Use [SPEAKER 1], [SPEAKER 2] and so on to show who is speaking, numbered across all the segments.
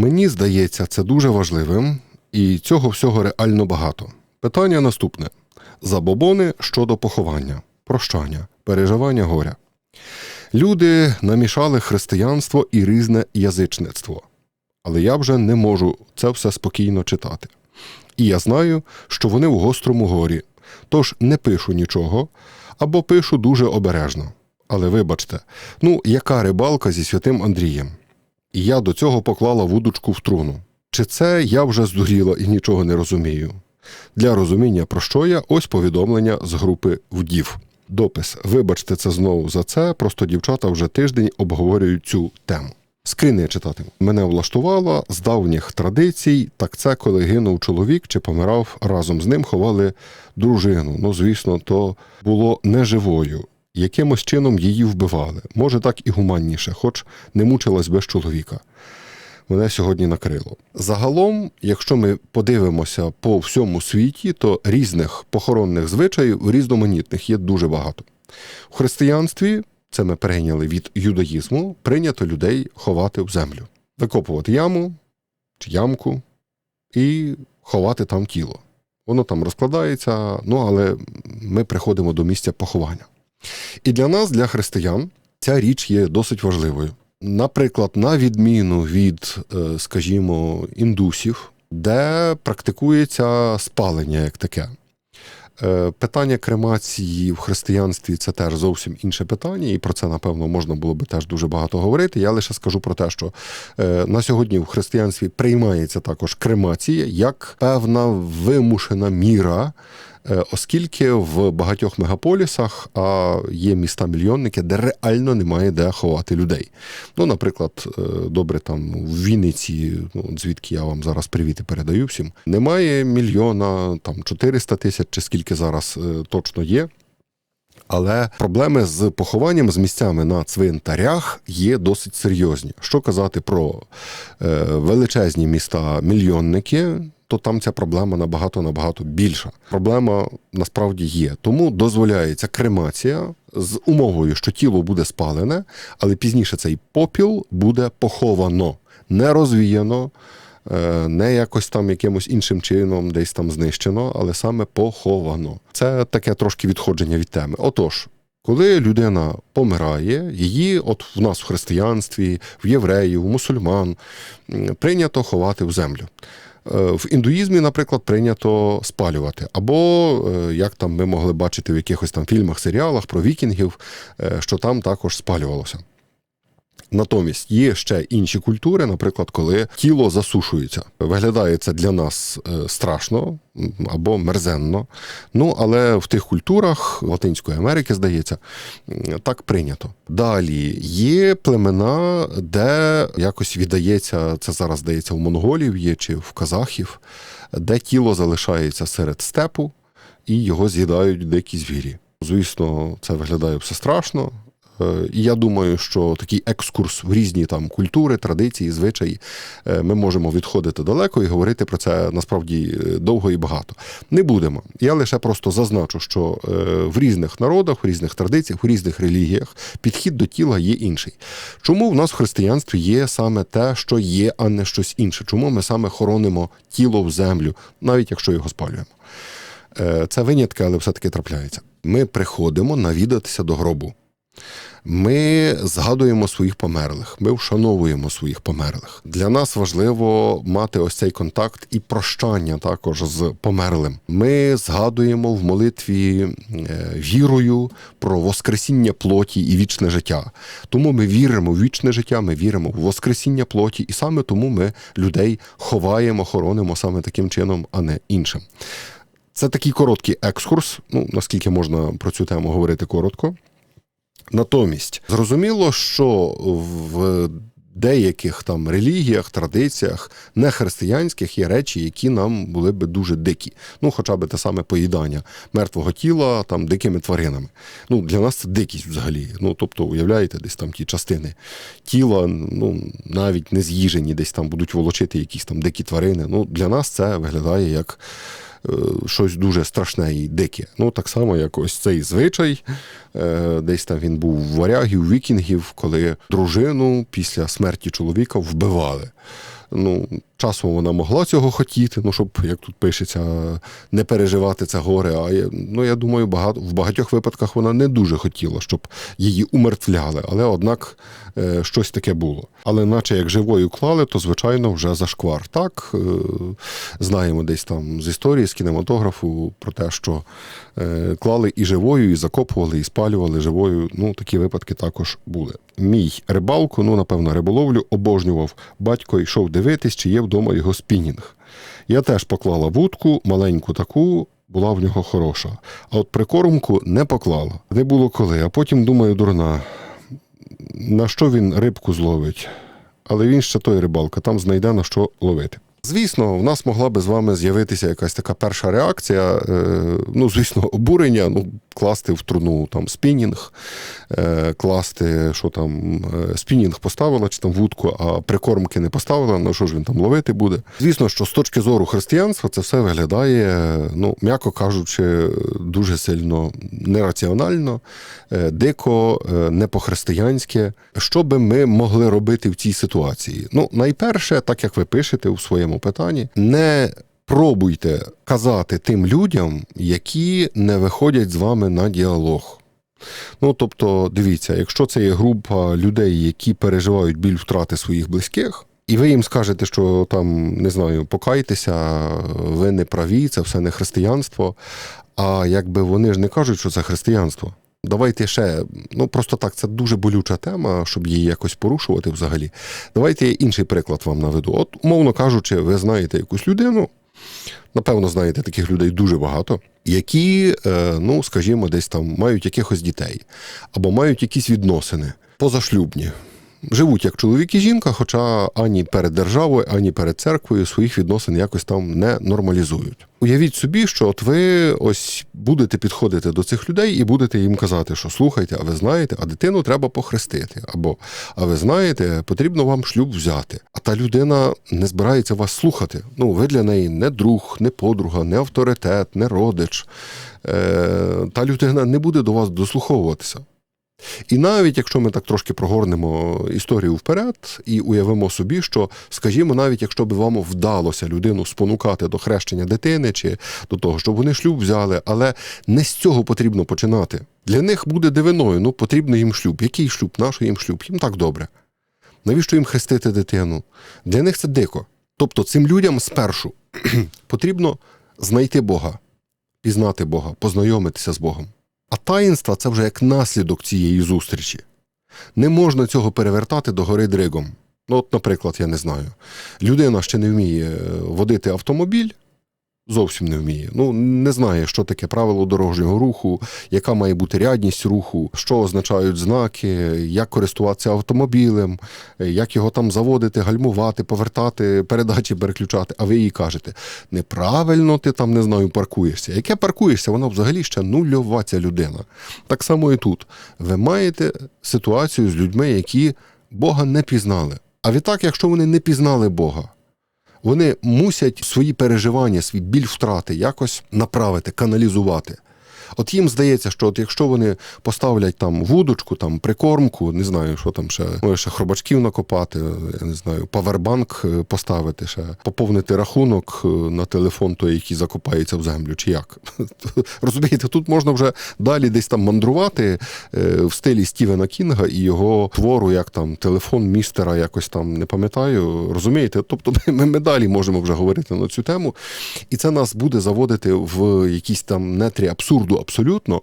[SPEAKER 1] Мені здається, це дуже важливим, і цього всього реально багато. Питання наступне: забобони щодо поховання, прощання, переживання горя. Люди намішали християнство і різне язичництво. Але я вже не можу це все спокійно читати. І я знаю, що вони в гострому горі, тож не пишу нічого або пишу дуже обережно. Але вибачте, ну яка рибалка зі святим Андрієм? І я до цього поклала вудочку в труну. Чи це я вже здуріла і нічого не розумію? Для розуміння про що я ось повідомлення з групи вдів. Допис. Вибачте це знову за це. Просто дівчата вже тиждень обговорюють цю тему. Скрини я читатиму. Мене влаштувало з давніх традицій. Так це коли гинув чоловік чи помирав разом з ним, ховали дружину. Ну, звісно, то було неживою. Якимось чином її вбивали. Може, так і гуманніше, хоч не мучилась без чоловіка. Мене сьогодні накрило. Загалом, якщо ми подивимося по всьому світі, то різних похоронних звичаїв різноманітних є дуже багато. У християнстві, це ми перейняли від юдаїзму, прийнято людей ховати в землю, викопувати яму чи ямку і ховати там тіло. Воно там розкладається, ну але ми приходимо до місця поховання. І для нас, для християн, ця річ є досить важливою. Наприклад, на відміну від, е, скажімо, індусів, де практикується спалення як таке. Е, питання кремації в християнстві це теж зовсім інше питання, і про це, напевно, можна було би теж дуже багато говорити. Я лише скажу про те, що е, на сьогодні в християнстві приймається також кремація як певна вимушена міра оскільки в багатьох мегаполісах а є міста-мільйонники, де реально немає де ховати людей. Ну, наприклад, е, добре, там в Вінниці, ну звідки я вам зараз привіти передаю всім, немає мільйона, там 400 тисяч чи скільки зараз е, точно є. Але проблеми з похованням з місцями на цвинтарях є досить серйозні. Що казати про е, величезні міста мільйонники, то там ця проблема набагато набагато більша. Проблема насправді є. Тому дозволяється кремація з умовою, що тіло буде спалене, але пізніше цей попіл буде поховано, не розвіяно. Е, не якось там якимось іншим чином десь там знищено, але саме поховано. Це таке трошки відходження від теми. Отож, коли людина помирає, її, от в нас в християнстві, в євреїв, в мусульман прийнято ховати в землю. Е, в індуїзмі, наприклад, прийнято спалювати. Або, е, як там ми могли бачити в якихось там фільмах, серіалах про вікінгів, що там також спалювалося. Натомість є ще інші культури, наприклад, коли тіло засушується. Виглядає це для нас е, страшно або мерзенно. Ну, але в тих культурах Латинської Америки, здається, так прийнято. Далі є племена, де якось віддається, це зараз здається, в монголів є чи в казахів, де тіло залишається серед степу і його з'їдають дикі звірі. Звісно, це виглядає все страшно, і я думаю, що такий екскурс в різні там культури, традиції, звичаї е, ми можемо відходити далеко і говорити про це насправді е, довго і багато. Не будемо. Я лише просто зазначу, що в різних народах, в різних традиціях, в різних релігіях підхід до тіла є інший. Чому в нас в християнстві є саме те, що є, а не щось інше? Чому ми саме хоронимо тіло в землю, навіть якщо його спалюємо? Це винятки, але все-таки трапляється. Ми приходимо навідатися до гробу. Ми згадуємо своїх померлих, ми вшановуємо своїх померлих. Для нас важливо мати ось цей контакт і прощання також з померлим. Ми згадуємо в молитві е, вірою про воскресіння плоті і вічне життя. Тому ми віримо в вічне життя, ми віримо в воскресіння плоті, і саме тому ми людей ховаємо, хоронимо саме таким чином, а не іншим. Це такий короткий екскурс. Ну наскільки можна про цю тему говорити коротко. Натомість зрозуміло, що в деяких там релігіях, традиціях нехристиянських є речі, які нам були би дуже дикі. Ну, хоча б те саме поїдання мертвого тіла там дикими тваринами. Ну, Для нас це дикість взагалі. Ну, Тобто, уявляєте, десь там ті частини тіла, ну, навіть не з'їжені, десь там будуть волочити якісь там дикі тварини. Ну, Для нас це виглядає як. Е, щось дуже страшне і дике. Ну, так само, як ось цей звичай, е, десь там він був в варягів, вікінгів, коли дружину після смерті чоловіка вбивали. Ну, часом вона могла цього хотіти, ну, щоб, як тут пишеться, не переживати це горе. А я, ну, я думаю, багато, в багатьох випадках вона не дуже хотіла, щоб її умертвляли. Але однак е, щось таке було. Але наче як живою клали, то звичайно вже зашквар. Так, е, знаємо десь там з історії, з кінематографу про те, що е, клали і живою, і закопували, і спалювали живою. Ну, такі випадки також були. Мій рибалку, ну, напевно, риболовлю обожнював. Батько йшов дивитись, чи є вдома його спінінг. Я теж поклала вудку, маленьку таку, була в нього хороша. А от прикормку не поклала. Не було коли. А потім думаю, дурна, на що він рибку зловить? Але він ще той рибалка, там знайде на що ловити. Звісно, в нас могла би з вами з'явитися якась така перша реакція. е, Ну, звісно, обурення, ну, класти в труну там спінінг, е, класти, що там е, спінінг поставила, чи там вудку, а прикормки не поставила, на що ж він там ловити буде. Звісно, що з точки зору християнства це все виглядає, ну, м'яко кажучи, дуже сильно нераціонально, дико, не по-християнськи. Що би ми могли робити в цій ситуації? Ну, найперше, так як ви пишете у своєму питанні, не пробуйте казати тим людям, які не виходять з вами на діалог. Ну, тобто, дивіться, якщо це є група людей, які переживають біль втрати своїх близьких, і ви їм скажете, що там, не знаю, покайтеся, ви не праві, це все не християнство. А якби вони ж не кажуть, що це християнство. Давайте ще, ну просто так, це дуже болюча тема, щоб її якось порушувати взагалі. Давайте я інший приклад вам наведу. От, умовно кажучи, ви знаєте якусь людину, напевно, знаєте таких людей дуже багато, які, е, ну, скажімо, десь там мають якихось дітей або мають якісь відносини позашлюбні. Живуть як чоловік і жінка, хоча ані перед державою, ані перед церквою своїх відносин якось там не нормалізують. Уявіть собі, що от ви ось будете підходити до цих людей і будете їм казати, що слухайте, а ви знаєте, а дитину треба похрестити, або а ви знаєте, потрібно вам шлюб взяти. А та людина не збирається вас слухати. Ну, ви для неї не друг, не подруга, не авторитет, не родич. Е, Та людина не буде до вас дослуховуватися. І навіть якщо ми так трошки прогорнемо історію вперед і уявимо собі, що, скажімо, навіть якщо б вам вдалося людину спонукати до хрещення дитини чи до того, щоб вони шлюб взяли, але не з цього потрібно починати. Для них буде дивиною, ну потрібно їм шлюб. Який шлюб? Наший їм шлюб? Їм так добре. Навіщо їм хрестити дитину? Для них це дико. Тобто цим людям спершу потрібно знайти Бога, пізнати Бога, познайомитися з Богом. А таїнства це вже як наслідок цієї зустрічі. Не можна цього перевертати до гори дригом. Ну, от, наприклад, я не знаю. Людина ще не вміє е, водити автомобіль, зовсім не вміє. Ну, не знає, що таке правило дорожнього руху, яка має бути рядність руху, що означають знаки, як користуватися автомобілем, як його там заводити, гальмувати, повертати, передачі переключати. А ви їй кажете, неправильно ти там не знаю, паркуєшся. Яке паркуєшся, вона взагалі ще нульова ця людина. Так само і тут. Ви маєте ситуацію з людьми, які Бога не пізнали. А відтак, якщо вони не пізнали Бога, вони мусять свої переживання, свій біль втрати якось направити, каналізувати. От їм здається, що от якщо вони поставлять там вудочку, там прикормку, не знаю, що там ще, може ще хробачків накопати, я не знаю, павербанк е, поставити, ще поповнити рахунок е, на телефон, той, який закопається в землю, чи як. Розумієте, тут можна вже далі десь там мандрувати е, в стилі Стівена Кінга і його твору, як там телефон містера, якось там не пам'ятаю. Розумієте? Тобто ми, ми далі можемо вже говорити на цю тему, і це нас буде заводити в якісь там нетрі абсурду абсолютно.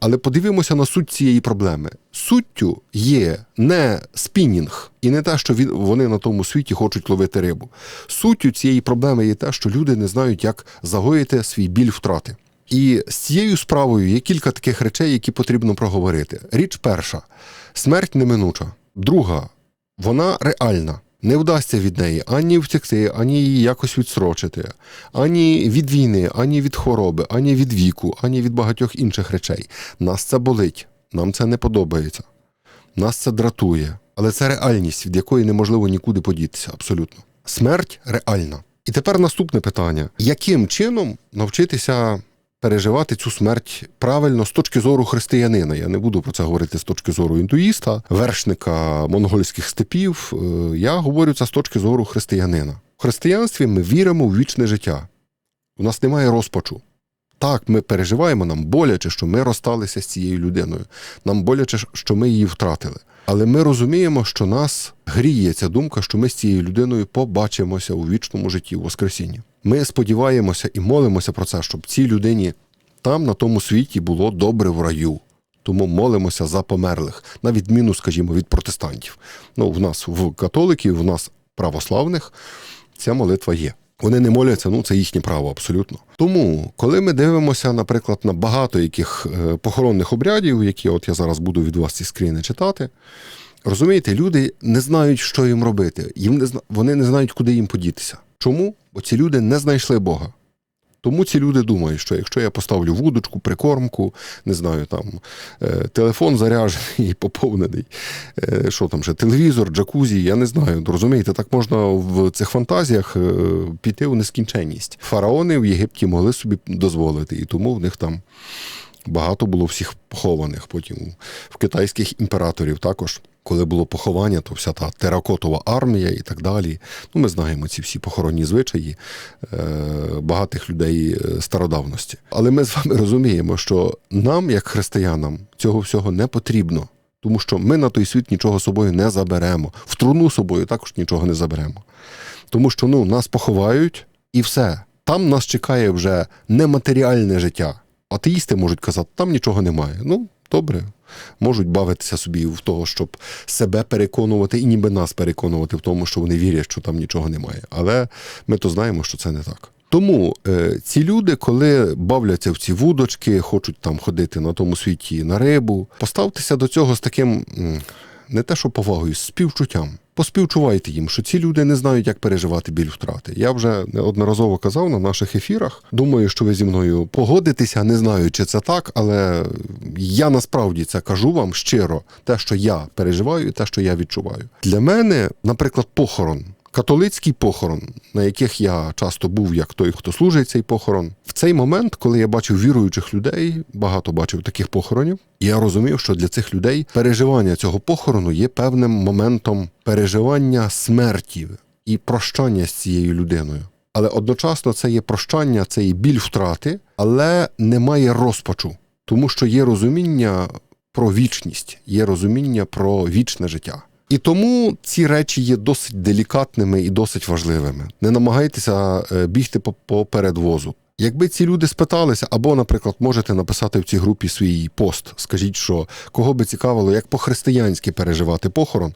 [SPEAKER 1] Але подивимося на суть цієї проблеми. Суттю є не спінінг і не те, що вони на тому світі хочуть ловити рибу. Суттю цієї проблеми є те, що люди не знають, як загоїти свій біль втрати. І з цією справою є кілька таких речей, які потрібно проговорити. Річ перша смерть неминуча. Друга, вона реальна. Не вдасться від неї ані втекти, ані її якось відсрочити, ані від війни, ані від хвороби, ані від віку, ані від багатьох інших речей. Нас це болить, нам це не подобається. Нас це дратує, але це реальність, від якої неможливо нікуди подітися, абсолютно. Смерть реальна. І тепер наступне питання: яким чином навчитися переживати цю смерть правильно з точки зору християнина. Я не буду про це говорити з точки зору інтуїста, вершника монгольських степів. Е, Я говорю це з точки зору християнина. В християнстві ми віримо в вічне життя. У нас немає розпачу. Так, ми переживаємо, нам боляче, що ми розсталися з цією людиною. Нам боляче, що ми її втратили. Але ми розуміємо, що нас гріє ця думка, що ми з цією людиною побачимося у вічному житті, у Воскресінні. Ми сподіваємося і молимося про це, щоб цій людині там, на тому світі, було добре в раю. Тому молимося за померлих, на відміну, скажімо, від протестантів. Ну, в нас в католиків, в нас православних ця молитва є. Вони не моляться, ну це їхнє право абсолютно. Тому, коли ми дивимося, наприклад, на багато яких е, похоронних обрядів, які от я зараз буду від вас ці скріни читати, розумієте, люди не знають, що їм робити. Їм не зна... Вони не знають, куди їм подітися. Чому? Бо ці люди не знайшли Бога. Тому ці люди думають, що якщо я поставлю вудочку, прикормку, не знаю, там е, телефон заряджений і поповнений, е, що там ще, телевізор, джакузі, я не знаю. Розумієте, так можна в цих фантазіях е, піти у нескінченність. Фараони в Єгипті могли собі дозволити, і тому в них там багато було всіх похованих. Потім в китайських імператорів також. Коли було поховання, то вся та теракотова армія і так далі. Ну, ми знаємо ці всі похоронні звичаї е, багатих людей е, стародавності. Але ми з вами розуміємо, що нам, як християнам, цього всього не потрібно, тому що ми на той світ нічого собою не заберемо. В труну собою також нічого не заберемо. Тому що ну, нас поховають і все. Там нас чекає вже нематеріальне життя. Атеїсти можуть казати, там нічого немає. Ну, добре, можуть бавитися собі в того, щоб себе переконувати і ніби нас переконувати в тому, що вони вірять, що там нічого немає. Але ми то знаємо, що це не так. Тому е, ці люди, коли бавляться в ці вудочки, хочуть там ходити на тому світі на рибу, поставтеся до цього з таким не те, що повагою, з співчуттям. Поспівчувайте їм, що ці люди не знають, як переживати біль втрати. Я вже неодноразово казав на наших ефірах. Думаю, що ви зі мною погодитеся, не знаю, чи це так, але я насправді це кажу вам щиро, те, що я переживаю, те, що я відчуваю. Для мене, наприклад, похорон. Католицький похорон, на яких я часто був як той, хто служить цей похорон, в цей момент, коли я бачив віруючих людей, багато бачив таких похоронів, я розумів, що для цих людей переживання цього похорону є певним моментом переживання смерті і прощання з цією людиною. Але одночасно це є прощання, це є біль втрати, але немає розпачу, тому що є розуміння про вічність, є розуміння про вічне життя. І тому ці речі є досить делікатними і досить важливими. Не намагайтеся е, бігти по- поперед возу. Якби ці люди спиталися, або, наприклад, можете написати в цій групі свій пост, скажіть, що кого би цікавило, як по-християнськи переживати похорон,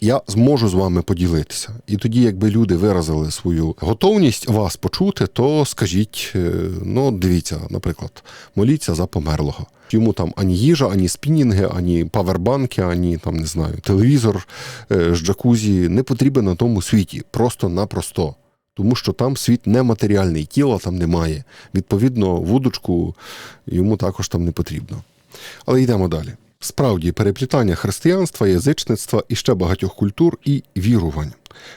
[SPEAKER 1] я зможу з вами поділитися. І тоді, якби люди виразили свою готовність вас почути, то скажіть: е, ну, дивіться, наприклад, моліться за померлого. Йому там ані їжа, ані спінінги, ані павербанки, ані там не знаю, телевізор е, з джакузі не потрібен на тому світі, просто-напросто. Тому що там світ нематеріальний, тіла там немає. Відповідно, вудочку йому також там не потрібно. Але йдемо далі. Справді, переплітання християнства, язичництва і ще багатьох культур і вірувань.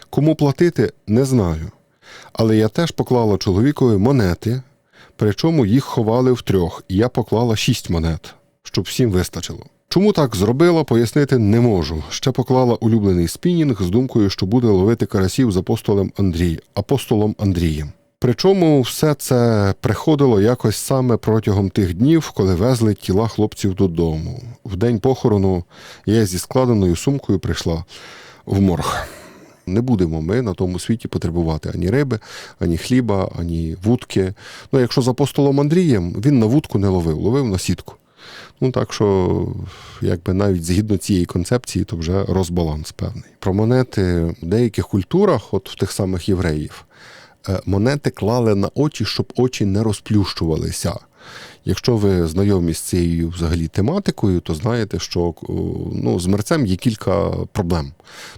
[SPEAKER 1] Кому платити, не знаю. Але я теж поклала чоловікові монети, причому їх ховали в трьох, і я поклала шість монет, щоб всім вистачило. Чому так зробила, пояснити не можу. Ще поклала улюблений спінінг з думкою, що буде ловити карасів з апостолом Андрій, апостолом Андрієм. Причому все це приходило якось саме протягом тих днів, коли везли тіла хлопців додому. В день похорону я зі складеною сумкою прийшла в морг. Не будемо ми на тому світі потребувати ані риби, ані хліба, ані вудки. Ну, якщо з апостолом Андрієм, він на вудку не ловив, ловив на сітку. Ну так що, якби навіть згідно цієї концепції, то вже розбаланс певний. Про монети в деяких культурах, от в тих самих євреїв, е, монети клали на очі, щоб очі не розплющувалися. Якщо ви знайомі з цією взагалі тематикою, то знаєте, що ну, з мерцем є кілька проблем.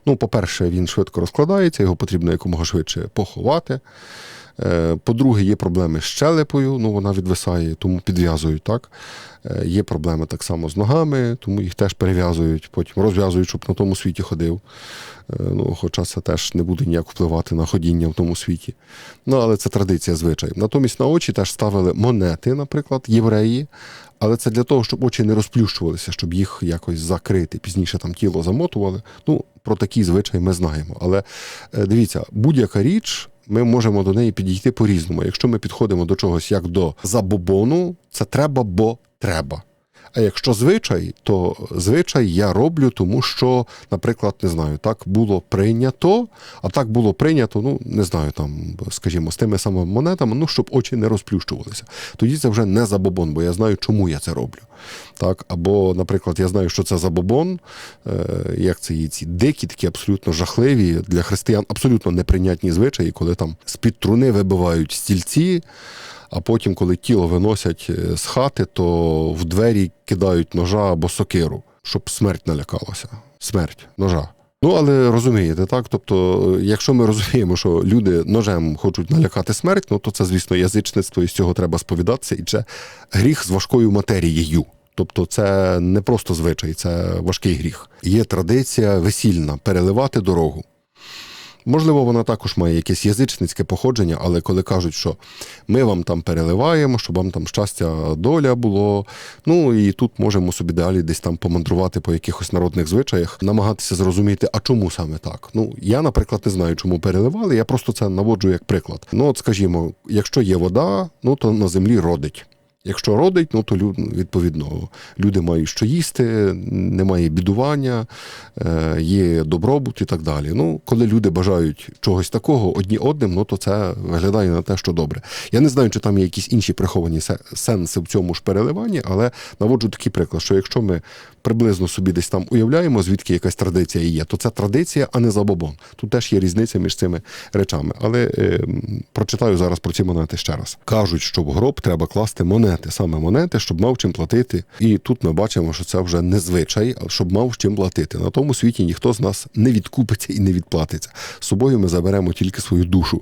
[SPEAKER 1] Ну, по-перше, він швидко розкладається, його потрібно якомога швидше поховати. Е, По-друге, є проблеми з щелепою, ну вона відвисає, тому підв'язують так. Е, Є проблеми так само з ногами, тому їх теж перев'язують, потім розв'язують, щоб на тому світі ходив. Е, Ну, хоча це теж не буде ніяк впливати на ходіння в тому світі. Ну, але це традиція звичай. Натомість на очі теж ставили монети, наприклад, євреї. Але це для того, щоб очі не розплющувалися, щоб їх якось закрити. Пізніше там тіло замотували. Ну, про такі звичай ми знаємо. Але дивіться, будь-яка річ. Ми можемо до неї підійти по-різному. Якщо ми підходимо до чогось як до забобону, це треба, бо треба. А якщо звичай, то звичай я роблю, тому що, наприклад, не знаю, так було прийнято, а так було прийнято, ну не знаю, там, скажімо, з тими самими монетами, ну щоб очі не розплющувалися. Тоді це вже не забобон, бо я знаю, чому я це роблю. Так, або, наприклад, я знаю, що це забобон, е, як це є ці дикі, такі абсолютно жахливі для християн, абсолютно неприйнятні звичаї, коли там з-під труни вибивають стільці. А потім, коли тіло виносять е, з хати, то в двері кидають ножа або сокиру, щоб смерть налякалася. Смерть, ножа. Ну, але розумієте, так? Тобто, е, якщо ми розуміємо, що люди ножем хочуть налякати смерть, ну то це, звісно, язичництво, і з цього треба сповідатися, і це гріх з важкою матерією. Тобто це не просто звичай, це важкий гріх. Є традиція весільна переливати дорогу. Можливо, вона також має якесь язичницьке походження, але коли кажуть, що ми вам там переливаємо, щоб вам там щастя доля було. Ну і тут можемо собі далі десь там помандрувати по якихось народних звичаях, намагатися зрозуміти, а чому саме так. Ну я, наприклад, не знаю, чому переливали. Я просто це наводжу як приклад. Ну, от скажімо, якщо є вода, ну то на землі родить. Якщо родить, ну то відповідно люди мають що їсти, немає бідування, е, є добробут і так далі. Ну, коли люди бажають чогось такого одні одним, ну то це виглядає на те, що добре. Я не знаю, чи там є якісь інші приховані сенси в цьому ж переливанні, але наводжу такий приклад, що якщо ми приблизно собі десь там уявляємо, звідки якась традиція є, то це традиція, а не забобон. Тут теж є різниця між цими речами. Але е, прочитаю зараз про ці монети ще раз. Кажуть, що в гроб треба класти монети, саме монети, щоб мав чим платити. І тут ми бачимо, що це вже не звичай, щоб мав чим платити. На тому світі ніхто з нас не відкупиться і не відплатиться. З собою ми заберемо тільки свою душу.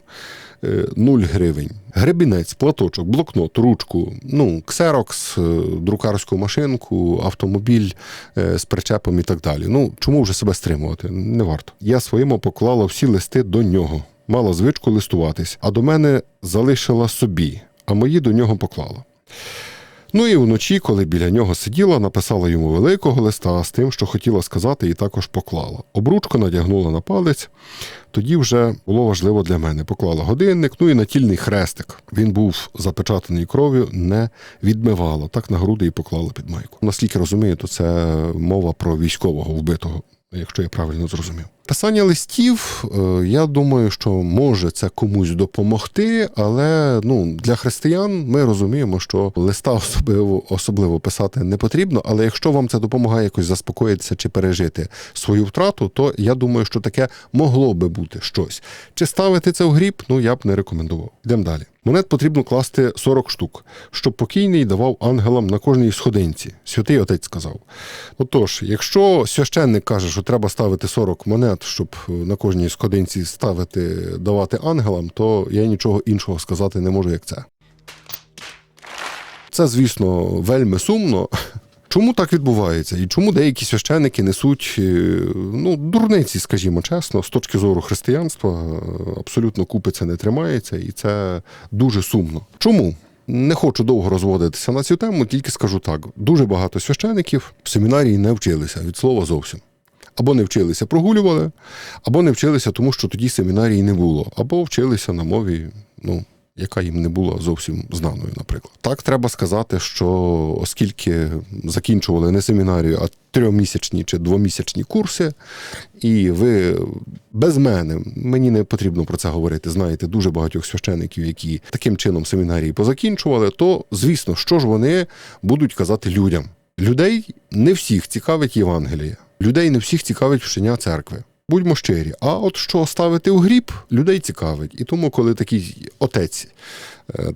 [SPEAKER 1] Е, Нуль гривень. Гребінець, платочок, блокнот, ручку, ну, ксерокс, е, друкарську машинку, автомобіль е, з причепом і так далі. Ну, чому вже себе стримувати? Не варто. Я своєму поклала всі листи до нього. Мала звичку листуватись, а до мене залишила собі, а мої до нього поклала. Ну і вночі, коли біля нього сиділа, написала йому великого листа з тим, що хотіла сказати, і також поклала. Обручку надягнула на палець. Тоді вже було важливо для мене. Поклала годинник, ну і натільний хрестик. Він був запечатаний кров'ю, не відмивала. Так на груди і поклала під майку. Наскільки розумію, то це мова про військового вбитого, якщо я правильно зрозумів. Писання листів, е, я думаю, що може це комусь допомогти, але ну для християн ми розуміємо, що листа особливо особливо писати не потрібно. Але якщо вам це допомагає якось заспокоїтися чи пережити свою втрату, то я думаю, що таке могло би бути щось. Чи ставити це в гріб? Ну я б не рекомендував. Йдемо далі. Монет потрібно класти 40 штук, щоб покійний давав ангелам на кожній сходинці. Святий отець сказав. Отож, якщо священник каже, що треба ставити 40 монет, щоб на кожній сходинці ставити, давати ангелам, то я нічого іншого сказати не можу, як це. Це, звісно, вельми сумно. Чому так відбувається? І чому деякі священики несуть е, ну, дурниці, скажімо чесно, з точки зору християнства, е, абсолютно купи це не тримається, і це дуже сумно. Чому? Не хочу довго розводитися на цю тему, тільки скажу так: дуже багато священиків в семінарії не вчилися від слова зовсім. Або не вчилися, прогулювали, або не вчилися, тому що тоді семінарії не було, або вчилися на мові, ну, яка їм не була зовсім знаною, наприклад. Так треба сказати, що оскільки закінчували не семінарію, а трьохмісячні чи двомісячні курси, і ви без мене, мені не потрібно про це говорити, знаєте, дуже багатьох священиків, які таким чином семінарії позакінчували, то звісно, що ж вони будуть казати людям. Людей не всіх цікавить Євангеліє. Людей не всіх цікавить вчення церкви. Будьмо щирі. А от що ставити у гріб, людей цікавить. І тому, коли такий отець,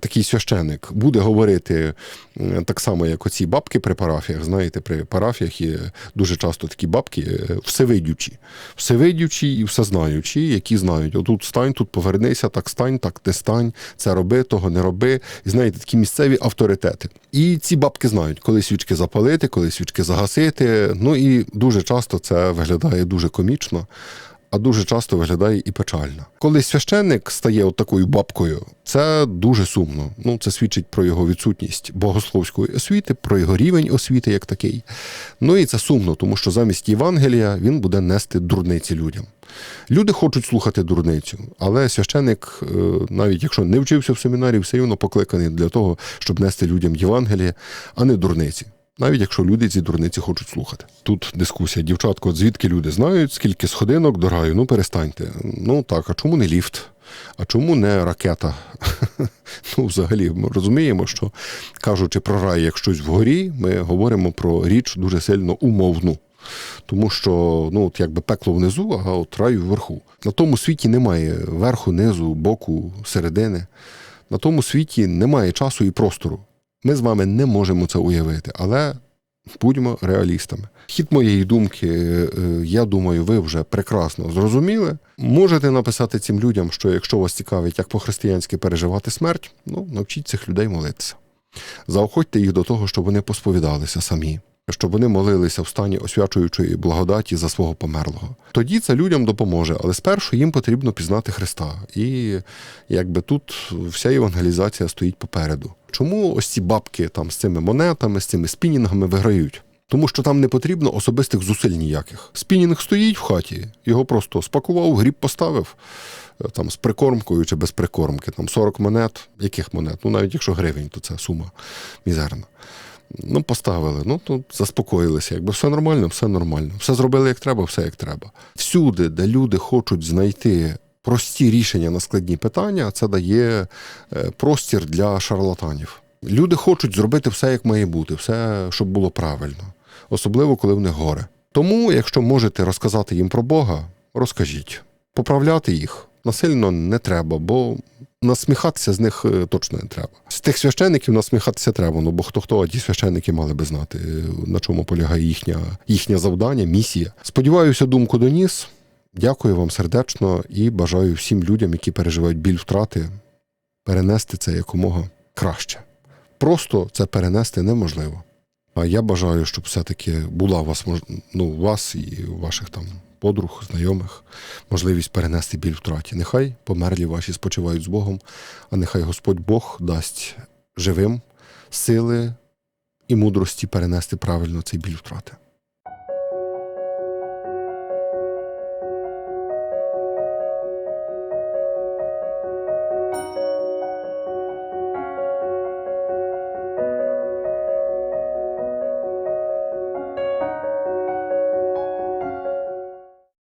[SPEAKER 1] такий священик буде говорити е, так само, як оці бабки при парафіях, знаєте, при парафіях є дуже часто такі бабки е, всевидючі, всевидючі і всезнаючі, які знають, отут стань, тут повернися, так стань, так не стань, це роби, того не роби. І знаєте, такі місцеві авторитети. І ці бабки знають, коли свічки запалити, коли свічки загасити. Ну і дуже часто це виглядає дуже комічно. А дуже часто виглядає і печально. Коли священник стає от такою бабкою, це дуже сумно. Ну, це свідчить про його відсутність богословської освіти, про його рівень освіти як такий. Ну і це сумно, тому що замість Євангелія він буде нести дурниці людям. Люди хочуть слухати дурницю, але священик, е, навіть якщо не вчився в семінарі, все рівно покликаний для того, щоб нести людям Євангеліє, а не дурниці. Навіть якщо люди ці дурниці хочуть слухати. Тут дискусія. Дівчатко, звідки люди знають, скільки сходинок до раю? Ну перестаньте. Ну так, а чому не ліфт? А чому не ракета? ну, взагалі, ми розуміємо, що кажучи про рай як щось вгорі, ми говоримо про річ дуже сильно умовну. Тому що ну, от якби пекло внизу, а от рай вверху. На тому світі немає верху, низу, боку, середини. На тому світі немає часу і простору. Ми з вами не можемо це уявити, але будьмо реалістами. Хід моєї думки, е, я думаю, ви вже прекрасно зрозуміли. Можете написати цим людям, що якщо вас цікавить, як по-християнськи переживати смерть, ну навчіть цих людей молитися. Заохотьте їх до того, щоб вони посповідалися самі, щоб вони молилися в стані освячуючої благодаті за свого померлого. Тоді це людям допоможе, але спершу їм потрібно пізнати Христа. І якби тут вся євангелізація стоїть попереду. Чому ось ці бабки там з цими монетами, з цими спінінгами виграють? Тому що там не потрібно особистих зусиль ніяких. Спінінг стоїть в хаті, його просто спакував, гріб поставив е, там з прикормкою чи без прикормки, там 40 монет. Яких монет? Ну навіть якщо гривень, то це сума мізерна. Ну, поставили, ну то заспокоїлися. Якби все нормально, все нормально. Все зробили як треба, все як треба. Всюди, де люди хочуть знайти прості рішення на складні питання, це дає е, простір для шарлатанів. Люди хочуть зробити все, як має бути, все, щоб було правильно, особливо коли в них горе. Тому, якщо можете розказати їм про Бога, розкажіть. Поправляти їх насильно не треба, бо насміхатися з них е, точно не треба. З тих священників насміхатися треба, ну бо хто хто, а ті священники мали би знати, е, на чому полягає їхня, їхнє завдання, місія. Сподіваюся, думку доніс. Дякую вам сердечно і бажаю всім людям, які переживають біль втрати, перенести це якомога краще. Просто це перенести неможливо. А я бажаю, щоб все-таки була у вас ну, у вас і у ваших там подруг, знайомих можливість перенести біль втраті. Нехай померлі ваші спочивають з Богом, а нехай Господь Бог дасть живим сили і мудрості перенести правильно цей біль втрати.